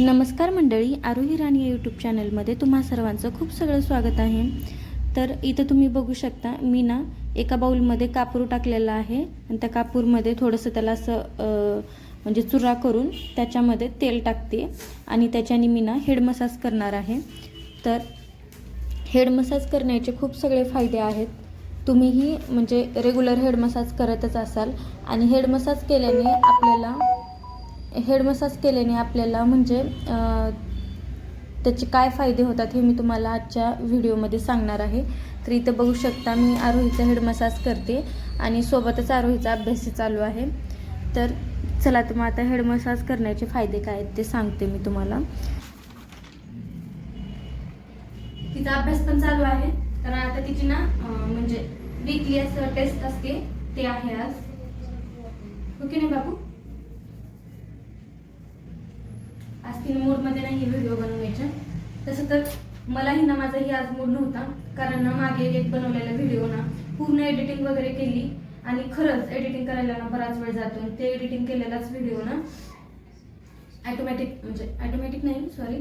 नमस्कार मंडळी आरोही राणी यूट्यूब चॅनलमध्ये तुम्हा सर्वांचं खूप सगळं स्वागत आहे. तर इथं तुम्ही बघू शकता मी ना एका बाऊलमध्ये कापूर टाकलेला आहे आणि त्या कापूरमध्ये थोडंसं त्याला असं म्हणजे चुरा करून त्याच्यामध्ये तेल टाकते आणि त्याच्याने मी ना हेड मसाज करणार आहे. तर हेड मसाज करण्याचे खूप सगळे फायदे आहेत. तुम्हीही म्हणजे रेग्युलर हेड मसाज करतच असाल आणि हेड मसाज केल्याने आपल्याला हेड मसाज केल्याने आपल्याला म्हणजे त्याचे काय फायदे होतात हे मी तुम्हाला आजच्या व्हिडिओमध्ये सांगणार आहे. तर इथं बघू शकता मी आरोहीचा हेड मसाज करते आणि सोबतच आरोहीचा अभ्यासही चालू आहे. तर चला तर मग आता हेड मसाज करण्याचे फायदे काय आहेत ते सांगते मी तुम्हाला. तिचा अभ्यास पण चालू आहे. कारण आता तिची ना म्हणजे वीकली असं टेस्ट असते. ते आहे आज. ओके नाही बाबू आज तिने मूडमध्ये नाही व्हिडिओ बनवायचे. तसं तर मलाही ना माझाही आज मूड नव्हता कारण ना मागे एक बनवलेला व्हिडिओ ना पूर्ण एडिटिंग वगैरे केली आणि खरंच एडिटिंग करायला ना बराच वेळ जातो. ते एडिटिंग केलेलाच व्हिडिओ ना ॲटोमॅटिक म्हणजे ॲटोमॅटिक नाही सॉरी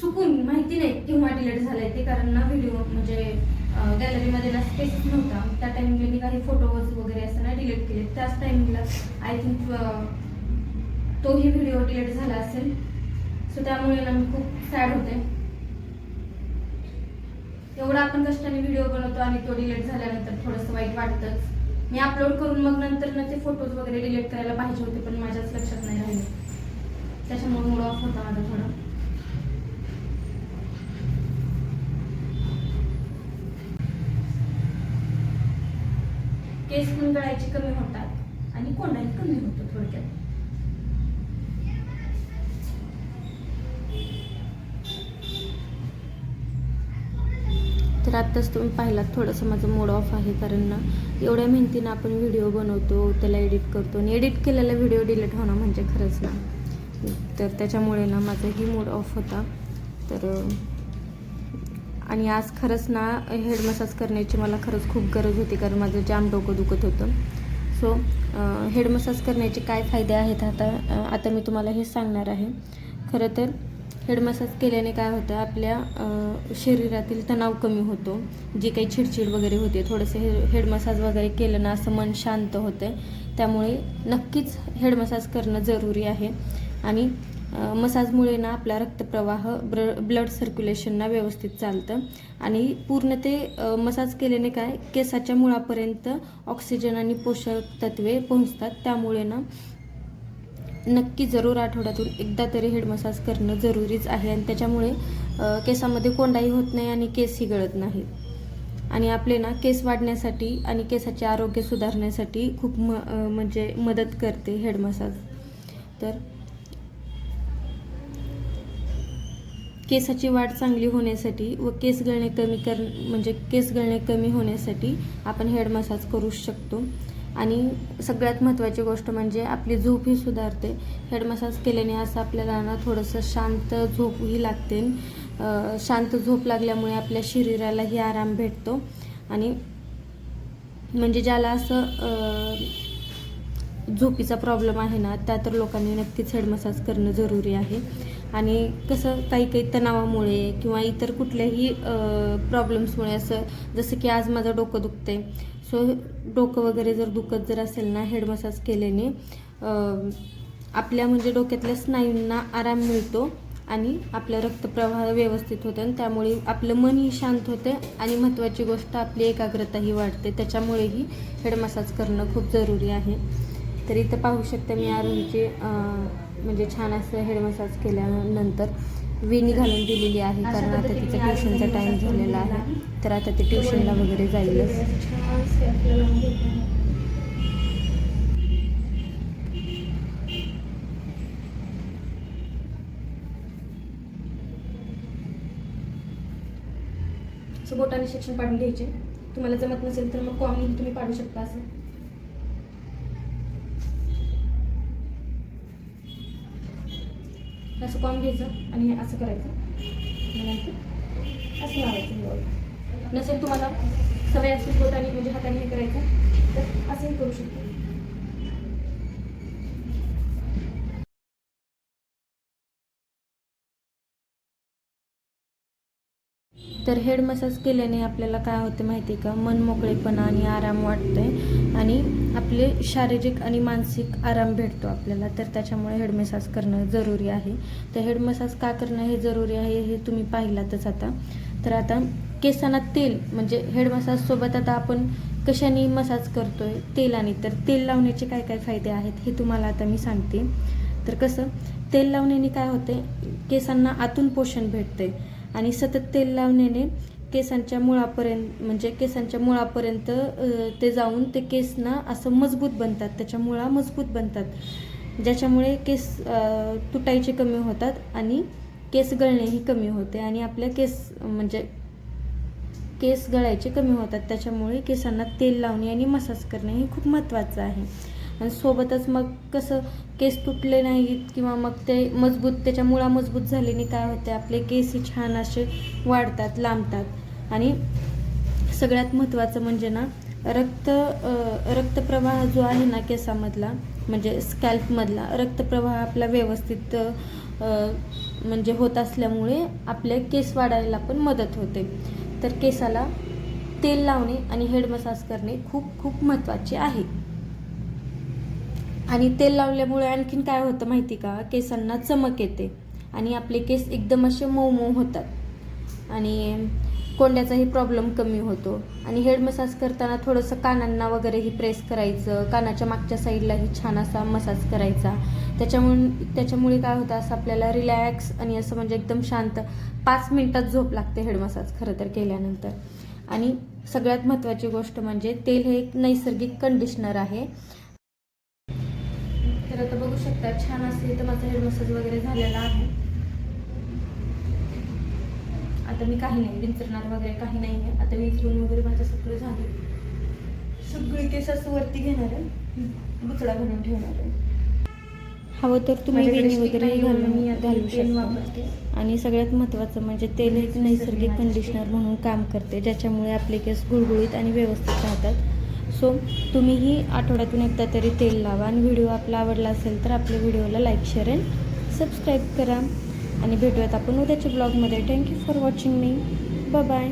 चुकून माहिती नाही केव्हा डिलेट झालाय ते कारण ना व्हिडिओ म्हणजे गॅलरीमध्ये ना स्पेसच नव्हता. त्या टाईमला मी काही फोटोज वगैरे असं ना डिलीट केले. त्याच टाईमला आय थिंक तोही व्हिडिओ डिलीट झाला असेल. सो त्यामुळे ना मी खूप सॅड होते. एवढा आपण कष्टाने व्हिडिओ बनवतो आणि तो डिलीट झाल्यानंतर थोडंसं वाईट वाटतंच मी अपलोड करून मग नंतर ना ते फोटोज वगैरे डिलीट करायला पाहिजे होते पण माझ्याच लक्षात नाही राहिले. त्याच्यामुळे मूड ऑफ होता माझा थोडा. केस पण गळायचे कमी होतात आणि कोणाही कमी होतो थोडक्यात. आत्ताच तुम्ही पाहिलात थोडंसं माझं मूड ऑफ आहे कारण ना एवढ्या मेहनतीनं आपण व्हिडिओ बनवतो त्याला एडिट करतो आणि एडिट केलेला व्हिडिओ डिलीट होणं म्हणजे खरंच ना. तर त्याच्यामुळे ना माझाही मूड ऑफ होता. तर आणि आज खरंच ना हेड मसाज करण्याची मला खरंच खूप गरज होती कारण माझं जाम डोकं दुखत होतं. सो हेड मसाज करण्याचे काय फायदे आहेत आता आता मी तुम्हाला हे सांगणार आहे. खरं तर हेड मसाज केल्याने काय होतं आपल्या शरीरातील तणाव कमी होतो. जी काही चिडचिड वगैरे होते थोडंसं हे हेड मसाज वगैरे केलं ना असं मन शांत होतं त्यामुळे नक्कीच हेड मसाज करणं जरुरी आहे. आणि मसाजमुळे ना आपला रक्तप्रवाह ब्र ब्लड सर्क्युलेशनना व्यवस्थित चालतं. आणि पूर्ण ते मसाज केल्याने काय केसाच्या मुळापर्यंत ऑक्सिजन आणि पोषक तत्वे पोहोचतात. त्यामुळे ना नक्की जरूर आठवड्यातून एकदा तरी हेड मसाज करणं जरुरीच आहे आणि त्याच्यामुळे केसामध्ये कोंडाही होत नाही आणि केसही गळत नाही. आणि आपले ना केस वाढण्यासाठी आणि केसाचे आरोग्य सुधारण्यासाठी खूप म म्हणजे मदत करते हेड मसाज. तर केसाची वाढ चांगली होण्यासाठी व केस गळणे कमी कर म्हणजे केस गळणे कमी होण्यासाठी आपण हेड मसाज करू शकतो. आणि सगळ्यात महत्त्वाची गोष्ट म्हणजे आपली झोप ही सुधारते. हेड मसाज केल्याने असं आपल्याला ना थोडंसं शांत झोपही लागते. शांत झोप लागल्यामुळे आपल्या शरीरालाही आराम भेटतो. आणि म्हणजे ज्याला असं झोपीचा प्रॉब्लेम आहे ना त्या तर लोकांनी नक्कीच हेड मसाज करणं जरुरी आहे. आणि कसं काही काही तणावामुळे किंवा इतर कुठल्याही प्रॉब्लेम्समुळे असं जसं की आज माझं डोकं दुखते सो डोकं वगैरे जर दुखत जर असेल ना हेड मसाज केल्याने आपल्या म्हणजे डोक्यातल्या स्नायूंना आराम मिळतो आणि आपला रक्तप्रवाह व्यवस्थित होतं आणि त्यामुळे आपलं मनही शांत होते आणि महत्त्वाची गोष्ट आपली एकाग्रताही वाढते. त्याच्यामुळेही हेड मसाज करणं खूप जरुरी आहे. तर इथं पाहू शकता मी आरोहीचे म्हणजे छान असं हेड मसाज केल्यानंतर वेणी घालून दिलेली आहे. कारण आता तिचा ट्युशनचा टाईम झालेला आहे. तर आता ते ट्युशनला वगैरे जाईलच असं बोटाने सेक्शन पाडून घ्यायचे. तुम्हाला जमत नसेल तर मग कॉमी तुम्ही पाडू शकता असं. असं कॉम घ्यायचं आणि असं करायचं. नंतर असं लावायचं बॉल नसेल तुम्हाला सवय असेल बोटाने म्हणजे हाताने हे करायचं तर असंही करू शकतो. तर हेड मसाज केल्याने आपल्याला काय होते माहिती आहे का? मन मोकळेपणा आणि आराम वाटतंय आणि आपले शारीरिक आणि मानसिक आराम भेटतो आपल्याला. तर त्याच्यामुळे हेड मसाज करणं जरुरी आहे. तर हेड मसाज का करणं हे जरुरी आहे हे तुम्ही पाहिलातच आता. तर आता केसांना तेल म्हणजे हेड मसाजसोबत आता आपण कशाने मसाज करतोय? तेलाने. तर तेल लावण्याचे काय काय फायदे आहेत हे तुम्हाला आता मी सांगते. तर कसं? तेल लावण्याने काय होते केसांना आतून पोषण भेटते आणि सतत तेल लावण्याने केसांच्या मुळापर्यंत म्हणजे केसांच्या मुळापर्यंत ते जाऊन ते केस ना असं मजबूत बनतात. त्याच्या मुळा मजबूत बनतात. ज्याच्यामुळे केस तुटायचे कमी होतात आणि केस गळणेही कमी होते आणि आपल्या केस म्हणजे केस गळायचे कमी होतात. त्याच्यामुळे केसांना तेल लावणे आणि मसाज करणे हे खूप महत्त्वाचं आहे. आणि सोबतच मग कसं केस तुटले नाहीत किंवा मग ते मजबूत त्याच्या मुळा मजबूत झाल्याने काय होते आपले केसही छान असे वाढतात लांबतात. आणि सगळ्यात महत्त्वाचं म्हणजे ना रक्त रक्तप्रवाह जो आहे ना केसामधला म्हणजे स्कॅल्पमधला रक्तप्रवाह आपला व्यवस्थित म्हणजे होत असल्यामुळे आपले केस वाढायला पण मदत होते. तर केसाला तेल लावणे आणि हेड मसाज करणे खूप खूप महत्त्वाचे आहे. आणि तेल लावल्यामुळे आणखीन काय होतं माहिती का? केसांना चमक येते आणि आपले केस एकदम असे मऊ मऊ होतात. आणि कोंड्याचाही प्रॉब्लेम कमी होतो. आणि हेड मसाज करताना थोडंसं कानांना वगैरेही प्रेस करायचं. कानाच्या मागच्या साईडलाही छान असा मसाज करायचा. त्याच्यामुळे त्याच्यामुळे काय होतं असं आपल्याला रिलॅक्स आणि असं म्हणजे एकदम शांत पाच मिनटात झोप लागते हेड मसाज खरं तर केल्यानंतर. आणि सगळ्यात महत्त्वाची गोष्ट म्हणजे तेल हे एक नैसर्गिक कंडिशनर आहे. तर आता बघू शकता छान असे तर माझा हेड मसाज वगैरे झालेला आहे. आता मी काही नाही विंचरणार वगैरे काही नाही आहे. आता विंचरून वगैरे माझं सगळं झालं. सगळी केस असं वरती घेणार आहे. बुचडा घालून ठेवणार आहे. हवं तर तुम्ही वेणी वगैरे घालून घालू शकता. आणि सगळ्यात महत्त्वाचं म्हणजे तेल एक नैसर्गिक कंडिशनर म्हणून काम करते ज्याच्यामुळे आपले केस गुळगुळीत आणि व्यवस्थित राहतात. सो तुम्हीही आठवड्यातून एकदा तरी तेल लावा आणि व्हिडिओ आपला आवडला असेल तर आपल्या व्हिडिओला लाईक शेअर अँड सबस्क्राईब करा. आणि भेटूयात आपण उद्याच्या ब्लॉगमध्ये. थँक्यू फॉर वॉचिंग मी बाय